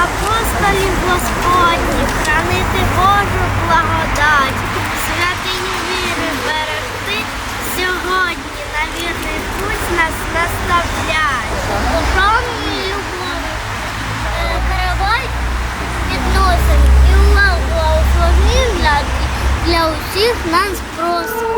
ангелів Господніх, хранити Божу благодать, святиню віри берегти, сьогодні на вірний путь нас наставляй. Бажання і любові, е, перебай відносин і увагу благословів для, усіх нас просимо.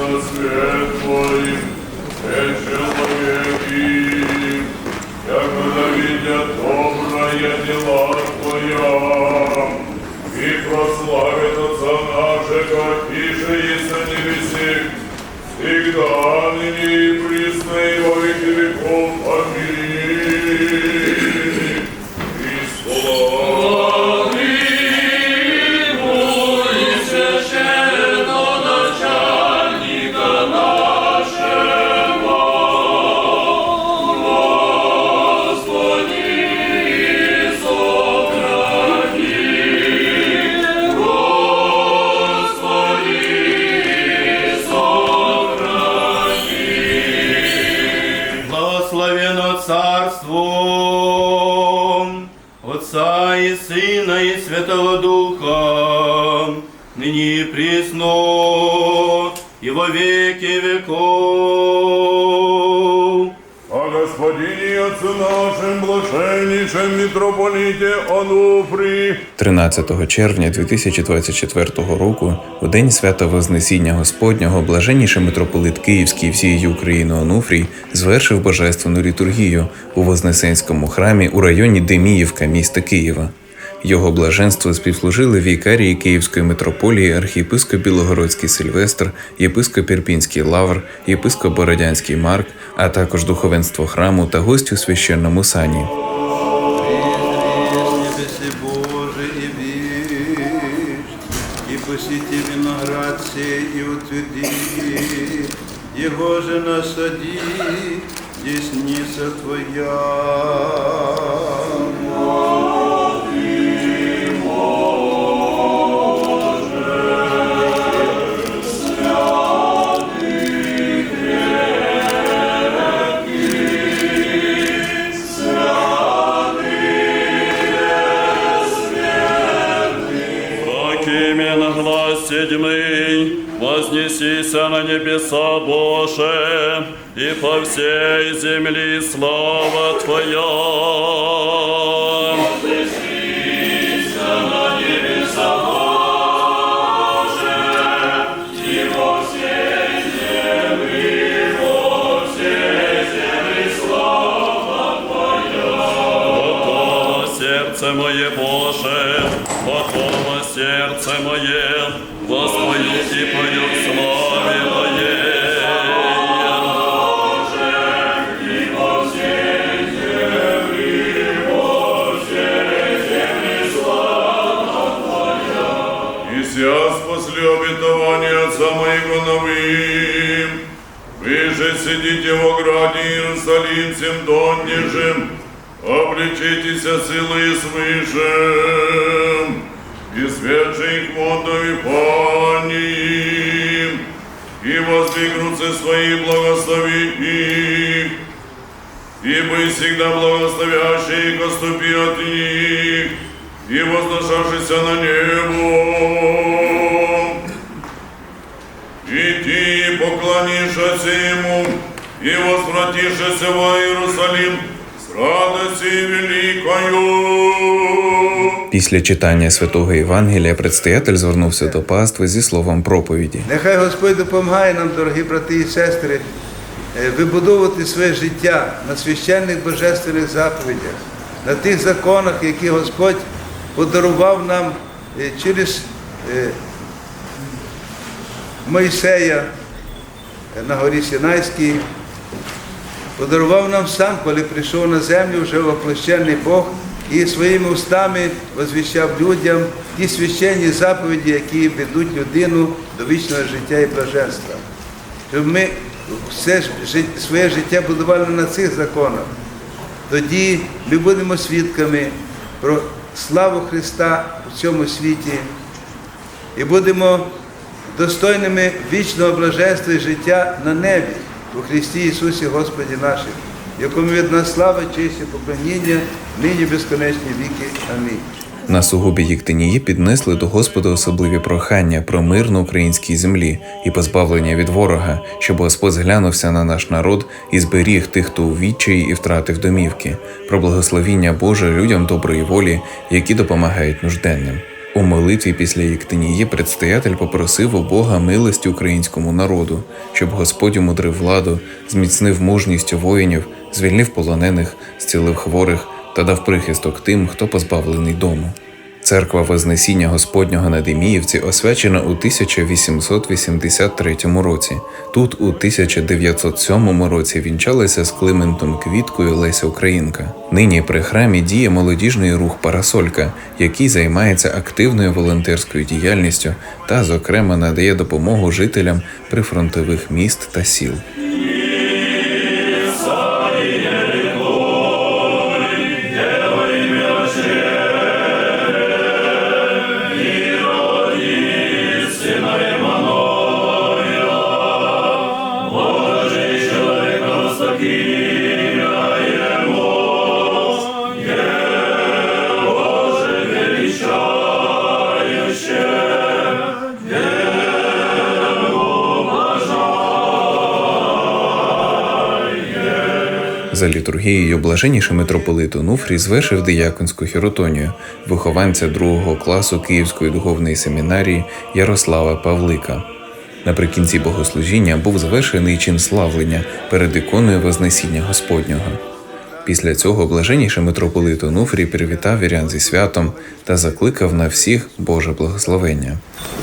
Свет Твой, все человеки, когда видят доброе дела Твоя, и прославит Отца нашего, небесе, всегда, ныне и присно, и во веки веков. Аминь. И Святого Духа, ныне и присно, и во веки веков. О Господине и Отце нашим блаженнейшем митрополите Онуфрии, 13 червня 2024 року, у день свята Вознесіння Господнього, блаженніший митрополит Київський і всієї України Онуфрій звершив божественну літургію у Вознесенському храмі у районі Деміївка міста Києва. Його блаженство співслужили вікарії Київської митрополії архієпископ Білогородський Сильвестр, єпископ Ірпінський Лавр, єпископ Бородянський Марк, а також духовенство храму та гості у священному сані. небеси Божий и вишь, и посети виноград сей и утверди, его же насади, десница Твоя. Вознесися на небеса, Боже, и по всей земли слава Твоя. на небеса, Боже, и по всей земле, по всей земле слава Твоя. О, сердце мое, Боже, о, сердце мое, Господи, пою славу. Сидите в ограде Иерусалимцем, доннижем, облечитесь силы свыше, и свежей их пани. И воздвигнутся свои благослови их, ибо всегда благословящий их отступи от них, и возношавшийся на небо. И ты поклонишься ему, и возвратишься во Иерусалим с радостью великою. Після читання святого Євангелія предстоятель звернувся до пастви зі словом проповіді. Нехай Господь допомагає нам, дорогі брати і сестри, е, вибудовувати своє життя на священних божественних заповідях, на тих законах, які Господь подарував нам е, через е, Мойсея на горі Сінайській, подарував нам сам, коли прийшов на землю вже воплощений Бог і своїми устами возвіщав людям ті священні заповіді, які ведуть людину до вічного життя і блаженства. Щоб ми все своє життя будували на цих законах. Тоді ми будемо свідками про славу Христа у цьому світі і будемо достойними вічного блаженства і життя на небі у Христі Ісусі Господі нашим, якому від нас слава, честь і поклоніння, нині безконечні віки. Амінь. На сугубі Єктинії піднесли до Господа особливі прохання про мир на українській землі і позбавлення від ворога, щоб Господь зглянувся на наш народ і зберіг тих, хто у відчаї і втратив домівки, про благословіння Боже людям доброї волі, які допомагають нужденним. У молитві після Єктинії предстоятель попросив у Бога милості українському народу, щоб Господь умудрив владу, зміцнив мужність воїнів, звільнив полонених, зцілив хворих та дав прихисток тим, хто позбавлений дому. Церква Вознесіння Господнього на Деміївці освячена у 1883 році. Тут у 1907 році вінчалася з Климентом Квіткою Леся Українка. Нині при храмі діє молодіжний рух Парасолька, який займається активною волонтерською діяльністю та, зокрема, надає допомогу жителям прифронтових міст та сіл. За літургією блаженніший митрополит Онуфрій звершив дияконську хіротонію вихованця другого класу Київської духовної семінарії Ярослава Павлика. Наприкінці богослужіння був завершений чин славлення перед іконою Вознесіння Господнього. Після цього блаженніший митрополит Онуфрій привітав вірян зі святом та закликав на всіх Боже благословення.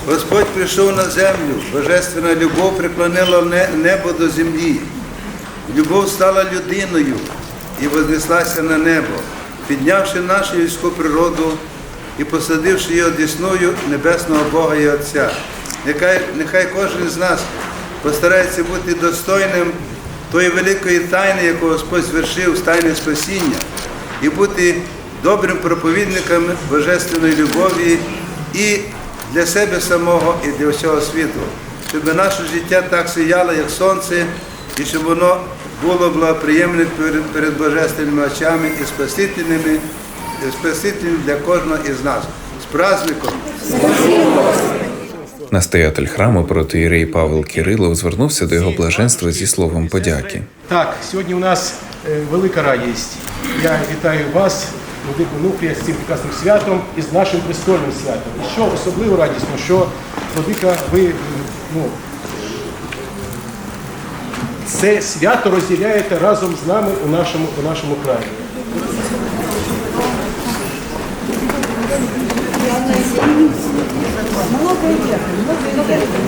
Господь прийшов на землю, божественна любов приклонила небо до землі. Любов стала людиною і вознеслася на небо, піднявши нашу людську природу і посадивши її одісною небесного Бога і Отця. Нехай, нехай кожен з нас постарається бути достойним тої великої тайни, яку Господь звершив з тайни спасіння, і бути добрим проповідником божественної любові і для себе самого, і для всього світу, щоб наше життя так сіяло, як сонце, і щоб воно було благоприємне перед, перед божественними очами і спасительними, і спасительним для кожного із нас. З праздником! Настоятель храму протиєрей Павел Кирилов звернувся до його блаженства зі словом подяки. Так, сьогодні у нас е, велика радість. Я вітаю вас, Владику Нуфрія, з цим прекрасним святом і з нашим престольним святом. І що особливо радісно, що Владика, ви ну, це свято розділяєте разом з нами у нашому, у нашому краї. Много дякую.